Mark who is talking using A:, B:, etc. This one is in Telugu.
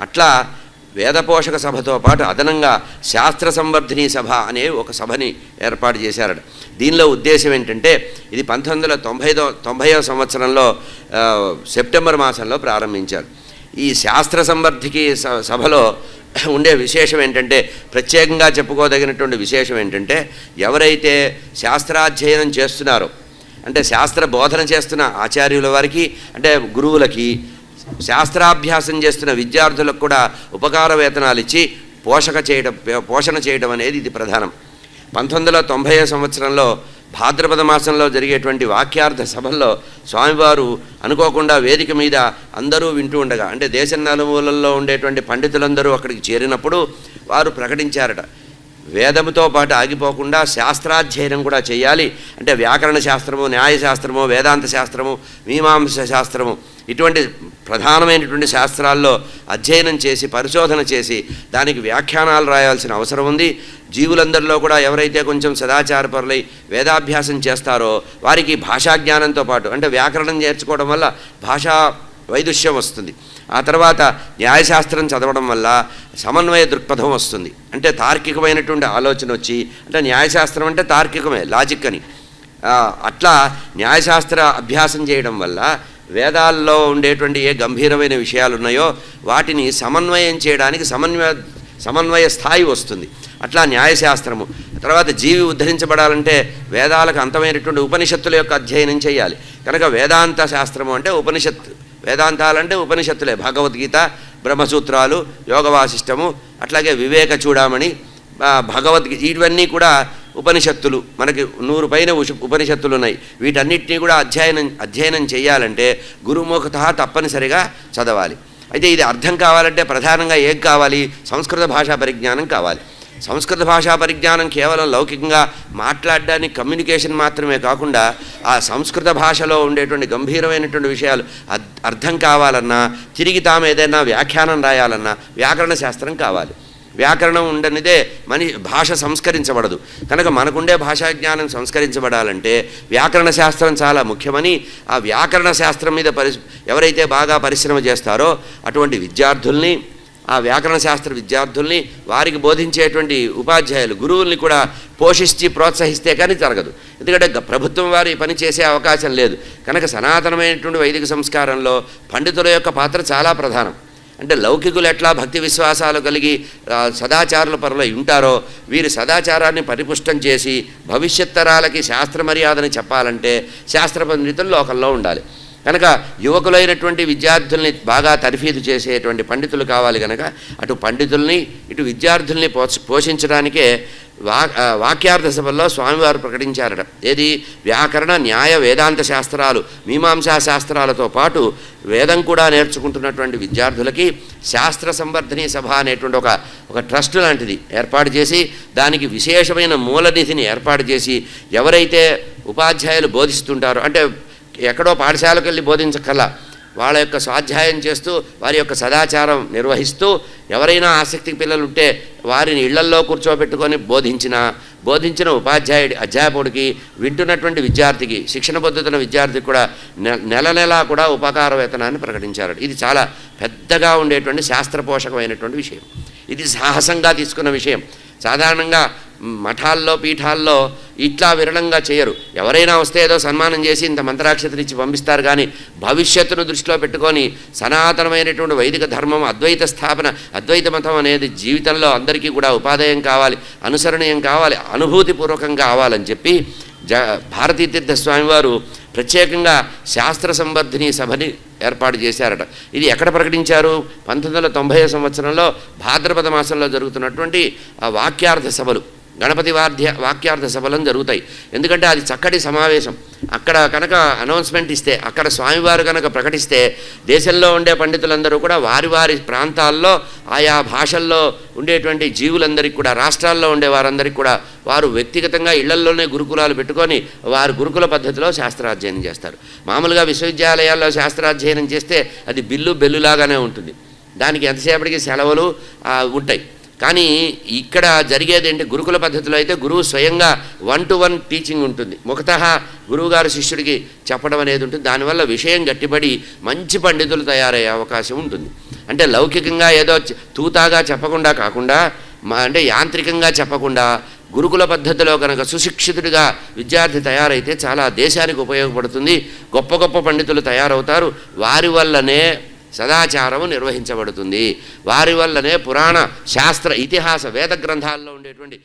A: అట్లా వేదపోషక సభతో పాటు అదనంగా శాస్త్ర సంవర్ధిని సభ అనే ఒక సభని ఏర్పాటు చేశారట. దీనిలో ఉద్దేశం ఏంటంటే ఇది పంతొమ్మిది వందల తొంభైదో తొంభైవ సంవత్సరంలో సెప్టెంబర్ మాసంలో ప్రారంభించారు. ఈ శాస్త్ర సంవర్ధికి స- సభలో ఉండే విశేషం ఏంటంటే ప్రత్యేకంగా చెప్పుకోదగినటువంటి విశేషం ఏంటంటే ఎవరైతే శాస్త్రాధ్యయనం చేస్తున్నారో అంటే శాస్త్ర బోధన చేస్తున్న ఆచార్యుల వారికి అంటే గురువులకి శాస్త్రాభ్యాసం చేస్తున్న విద్యార్థులకు కూడా ఉపకార వేతనాలు ఇచ్చి పోషక చేయడం పోషణ చేయడం అనేది ఇది ప్రధానం. పంతొమ్మిది వందల తొంభై సంవత్సరంలో భాద్రపద మాసంలో జరిగేటువంటి వాక్యార్థ సభల్లో స్వామివారు అనుకోకుండా వేదిక మీద అందరూ వింటూ ఉండగా అంటే దేశం నలుమూలల్లో ఉండేటువంటి పండితులందరూ అక్కడికి చేరినప్పుడు వారు ప్రకటించారట. వేదముతో పాటు ఆగిపోకుండా శాస్త్రాధ్యయనం కూడా చేయాలి. అంటే వ్యాకరణ శాస్త్రము న్యాయశాస్త్రము వేదాంత శాస్త్రము మీమాంస శాస్త్రము ఇటువంటి ప్రధానమైనటువంటి శాస్త్రాల్లో అధ్యయనం చేసి పరిశోధన చేసి దానికి వ్యాఖ్యానాలు రాయాల్సిన అవసరం ఉంది. జీవులందరిలో కూడా ఎవరైతే కొంచెం సదాచారపరులై వేదాభ్యాసం చేస్తారో వారికి భాషా జ్ఞానంతో పాటు అంటే వ్యాకరణం నేర్చుకోవడం వల్ల భాషా వైదుష్యం వస్తుంది. ఆ తర్వాత న్యాయశాస్త్రం చదవడం వల్ల సమన్వయ దృక్పథం వస్తుంది. అంటే తార్కికమైనటువంటి ఆలోచన వచ్చి అంటే న్యాయశాస్త్రం అంటే తార్కికమే లాజిక్ అని. అట్లా న్యాయశాస్త్ర అభ్యాసం చేయడం వల్ల వేదాల్లో ఉండేటువంటి ఏ గంభీరమైన విషయాలు ఉన్నాయో వాటిని సమన్వయం చేయడానికి సమన్వయ సమన్వయ స్థాయి వస్తుంది. అట్లా న్యాయశాస్త్రము. తర్వాత జీవి ఉద్ధరించబడాలంటే వేదాలకు అంతమైనటువంటి ఉపనిషత్తుల యొక్క అధ్యయనం చేయాలి. కనుక వేదాంత శాస్త్రము అంటే ఉపనిషత్తు వేదాంతాలంటే ఉపనిషత్తులే. భగవద్గీత బ్రహ్మసూత్రాలు యోగవాసిష్టము అట్లాగే వివేక చూడామణి భగవద్గీత ఇవన్నీ కూడా ఉపనిషత్తులు మనకి నూరు పైన ఉష- ఉపనిషత్తులు ఉన్నాయి వీటన్నిటినీ కూడా అధ్యయనం అధ్యయనం చేయాలంటే గురుముఖత తప్పనిసరిగా చదవాలి. అయితే ఇది అర్థం కావాలంటే ప్రధానంగా ఏం కావాలి? సంస్కృత భాషా పరిజ్ఞానం కావాలి. సంస్కృత భాషా పరిజ్ఞానం కేవలం లౌకికంగా మాట్లాడడానికి కమ్యూనికేషన్ మాత్రమే కాకుండా ఆ సంస్కృత భాషలో ఉండేటువంటి గంభీరమైనటువంటి విషయాలు అర్థం కావాలన్నా తిరిగి తాము ఏదైనా వ్యాఖ్యానం రాయాలన్నా వ్యాకరణ శాస్త్రం కావాలి. వ్యాకరణం ఉండనిదే మని భాష సంస్కరించబడదు. కనుక మనకుండే భాషా జ్ఞానం సంస్కరించబడాలంటే వ్యాకరణ శాస్త్రం చాలా ముఖ్యమని ఆ వ్యాకరణ శాస్త్రం మీద పరి ఎవరైతే బాగా పరిశ్రమ చేస్తారో అటువంటి విద్యార్థుల్ని ఆ వ్యాకరణ శాస్త్ర విద్యార్థుల్ని వారికి బోధించేటువంటి ఉపాధ్యాయులు గురువుల్ని కూడా పోషించి ప్రోత్సహిస్తే కానీ జరగదు. ఎందుకంటే ప్రభుత్వం వారి పని చేసే అవకాశం లేదు. కనుక సనాతనమైనటువంటి వైదిక సంస్కారంలో పండితుల యొక్క పాత్ర చాలా ప్రధానం. అంటే లౌకికులు ఎట్లా భక్తి విశ్వాసాలు కలిగి సదాచారుల పరులై ఉంటారో వీరి సదాచారాన్ని పరిపుష్టం చేసి భవిష్యత్ తరాలకి శాస్త్ర మర్యాదని చెప్పాలంటే శాస్త్ర పండితులు లోకంలో ఉండాలి. కనుక యువకులైనటువంటి విద్యార్థుల్ని బాగా తర్ఫీదు చేసేటువంటి పండితులు కావాలి కనుక అటు పండితుల్ని ఇటు విద్యార్థుల్ని పోషించడానికే వా వాక్యార్థ సభల్లో స్వామివారు ప్రకటించారట. ఏది? వ్యాకరణ న్యాయ వేదాంత శాస్త్రాలు మీమాంసా శాస్త్రాలతో పాటు వేదం కూడా నేర్చుకుంటున్నటువంటి విద్యార్థులకి శాస్త్ర సంవర్ధని సభ అనేటువంటి ఒక ఒక ట్రస్ట్ లాంటిది ఏర్పాటు చేసి దానికి విశేషమైన మూలనిధిని ఏర్పాటు చేసి ఎవరైతే ఉపాధ్యాయులు బోధిస్తుంటారో అంటే ఎక్కడో పాఠశాలకు వెళ్ళి బోధించకల్లా వాళ్ళ యొక్క స్వాధ్యాయం చేస్తూ వారి యొక్క సదాచారం నిర్వహిస్తూ ఎవరైనా ఆసక్తి పిల్లలు ఉంటే వారిని ఇళ్ళల్లో కూర్చోబెట్టుకొని బోధించిన బోధించిన ఉపాధ్యాయుడి అధ్యాపకుడికి వింటున్నటువంటి విద్యార్థికి శిక్షణ పొందుతున్న విద్యార్థికి కూడా నె- నెల నెలా కూడా ఉపకార వేతనాన్ని ప్రకటించారు ఇది చాలా పెద్దగా ఉండేటువంటి శాస్త్రపోషకమైనటువంటి విషయం. ఇది సాహసంగా తీసుకున్న విషయం. సాధారణంగా మఠాల్లో పీఠాల్లో ఇట్లా విరళంగా చేయరు. ఎవరైనా వస్తే ఏదో సన్మానం చేసి ఇంత మంత్రాక్షతలు ఇచ్చి పంపిస్తారు కానీ భవిష్యత్తును దృష్టిలో పెట్టుకొని సనాతనమైనటువంటి వైదిక ధర్మం అద్వైత స్థాపన అద్వైత మతం అనేది జీవితంలో అందరికీ కూడా ఉపాధేయం కావాలి అనుసరణీయం కావాలి అనుభూతిపూర్వకంగా కావాలని చెప్పి జ భారతీ తీర్థ స్వామివారు ప్రత్యేకంగా శాస్త్ర సంవర్ధిని సభని ఏర్పాటు చేశారట. ఇది ఎక్కడ ప్రకటించారు? పంతొమ్మిది వందల తొంభై సంవత్సరంలో భాద్రపద మాసంలో జరుగుతున్నటువంటి ఆ వాక్యార్థ సభలు. గణపతి వాద్య వాక్యార్థ సభలను జరుగుతాయి. ఎందుకంటే అది చక్కటి సమావేశం. అక్కడ కనుక అనౌన్స్మెంట్ ఇస్తే అక్కడ స్వామివారు కనుక ప్రకటిస్తే దేశంలో ఉండే పండితులందరూ కూడా వారి వారి ప్రాంతాల్లో ఆయా భాషల్లో ఉండేటువంటి జీవులందరికీ కూడా రాష్ట్రాల్లో ఉండే వారందరికీ కూడా వారు వ్యక్తిగతంగా ఇళ్ళల్లోనే గురుకులాలు పెట్టుకొని వారు గురుకుల పద్ధతిలో శాస్త్రాధ్యయనం చేస్తారు. మామూలుగా విశ్వవిద్యాలయాల్లో శాస్త్రాధ్యయనం చేస్తే అది బిల్లు బెల్లులాగానే ఉంటుంది. దానికి ఎంతసేపటికి సెలవులు ఉంటాయి. కానీ ఇక్కడ జరిగేది ఏంటి? గురుకుల పద్ధతిలో అయితే గురువు స్వయంగా వన్ టు వన్ టీచింగ్ ఉంటుంది. ముఖత గురువుగారు శిష్యుడికి చెప్పడం అనేది ఉంటుంది. దానివల్ల విషయం గట్టిపడి మంచి పండితులు తయారయ్యే అవకాశం ఉంటుంది. అంటే లౌకికంగా ఏదో తూతాగా చెప్పకుండా కాకుండా మా అంటే యాంత్రికంగా చెప్పకుండా గురుకుల పద్ధతిలో కనుక సుశిక్షితుడిగా విద్యార్థి తయారైతే చాలా దేశానికి ఉపయోగపడుతుంది. గొప్ప గొప్ప పండితులు తయారవుతారు. వారి వల్లనే సదాచారము నిర్వహించబడుతుంది. వారి వల్లనే పురాణ శాస్త్ర ఇతిహాస వేద గ్రంథాల్లో ఉండేటువంటి